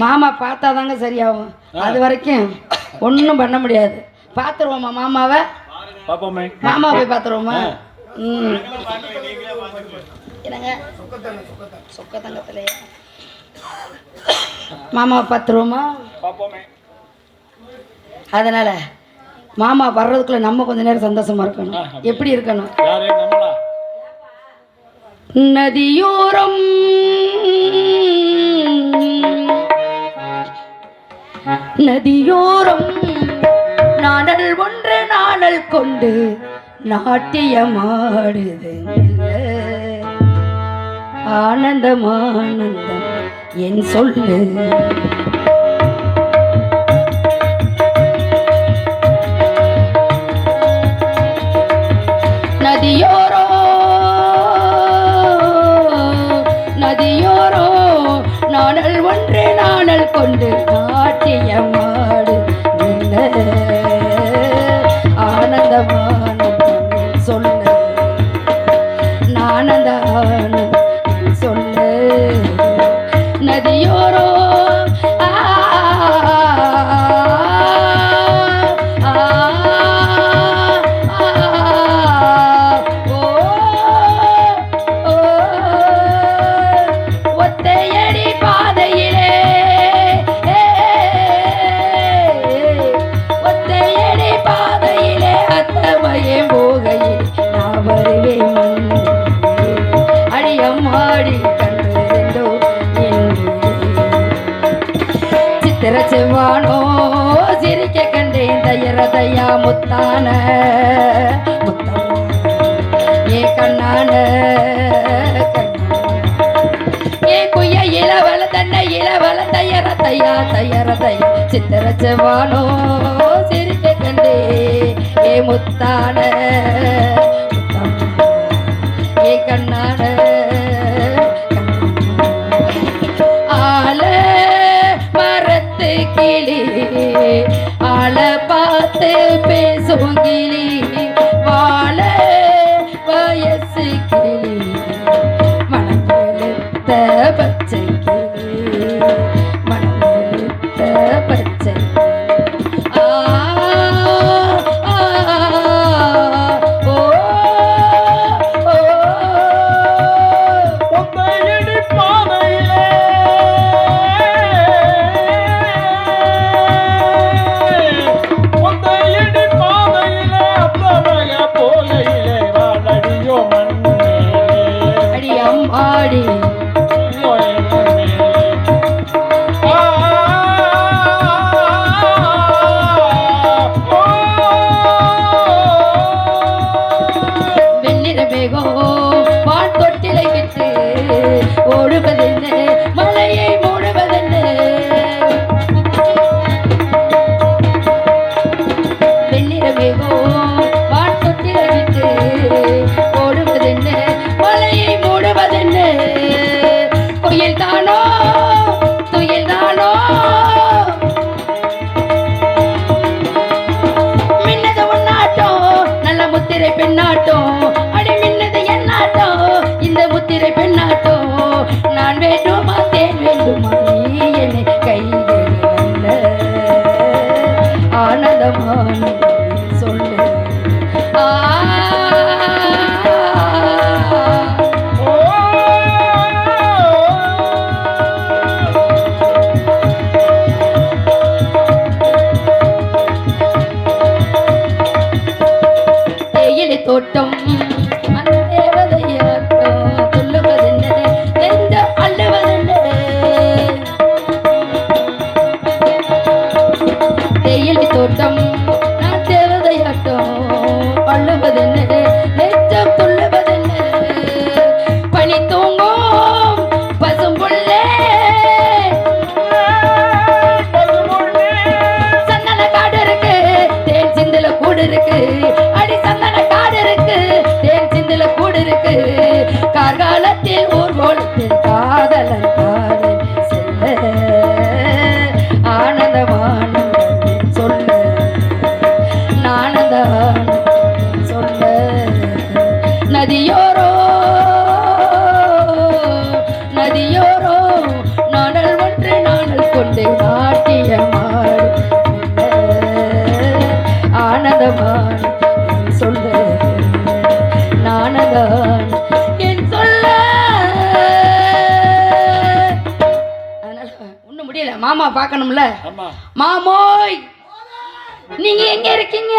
மாமா பார்த்தா தாங்க சரியாகும் அது வரைக்கும் ஒன்றும் பண்ண முடியாது. பார்த்துருவோமா மாமாவை? பாப்போமே மாமா போய் பார்த்துருவோமா? ம். என்னங்க? சொக்க தங்கத்திலையா மாமாவை பார்த்துருவோமா? பாப்போமே அதனால் மாமா வர்றதுக்குள்ள நம்ம கொஞ்ச நேரம் சந்தோஷமா இருக்கணும். எப்படி இருக்கணும்? யாரு? நம்மளா? நதியோரம். நதியோரம் நாணல் ஒன்று நாணல் கொண்டு நாட்டியமாடுது. ஆனந்தமானந்தம் என் சொல்லு. ஒன்று கொண்டு காட்டிய மாடு ஆனந்தம் ஆனந்தமான சொல்ல ஆனந்த அடியம்மாடி கண்டிருந்தோ என்று. சித்திர செவ்வானோ சிரிக்க கண்டேன் தயரதையா முத்தான. ஏ கண்ணான ஏ குய்ய இளவல தன்னை இளவல தயர தையா தயர தையா சித்திர செவ்வானோ சிரிக்க கண்டே ஏ முத்தான. ஏ கண்ணான. பேசும் முத்திரை பெண்ணாட்டம். அடி மின்னது என்னாட்டம் இந்த முத்திரை பெண்ணாட்டம். நான் வேண்டுமா தேன் வேண்டுமா நீ என்னை கையில் நல்ல ஆனந்தமான. வள்ளுவதென்ன நெச்சம் துள்ளுவதென்ன பனி தூங்கும் பசும் புள்ளே சந்தன காடு இருக்கு தேன் கூடு இருக்கு. அடி சந்தன காடு இருக்கு தேன் கூடு இருக்கு. கார்காலத்தில் ஊர்கோலத்தில் காதலன் காதல் ஆனந்தமான சொல்ல. ஆனந்த நதியோரோ நதியோரோ நாடல் ஒன்று நாடல் கொண்டு நாட்டியமாடு ஆனந்தமான் சொல்ல நானதான் என் சொல்ல. அதனால ஒன்றும் முடியல. மாமா பார்க்கணும்ல? மாமோய் நீங்க எங்க இருக்கீங்க?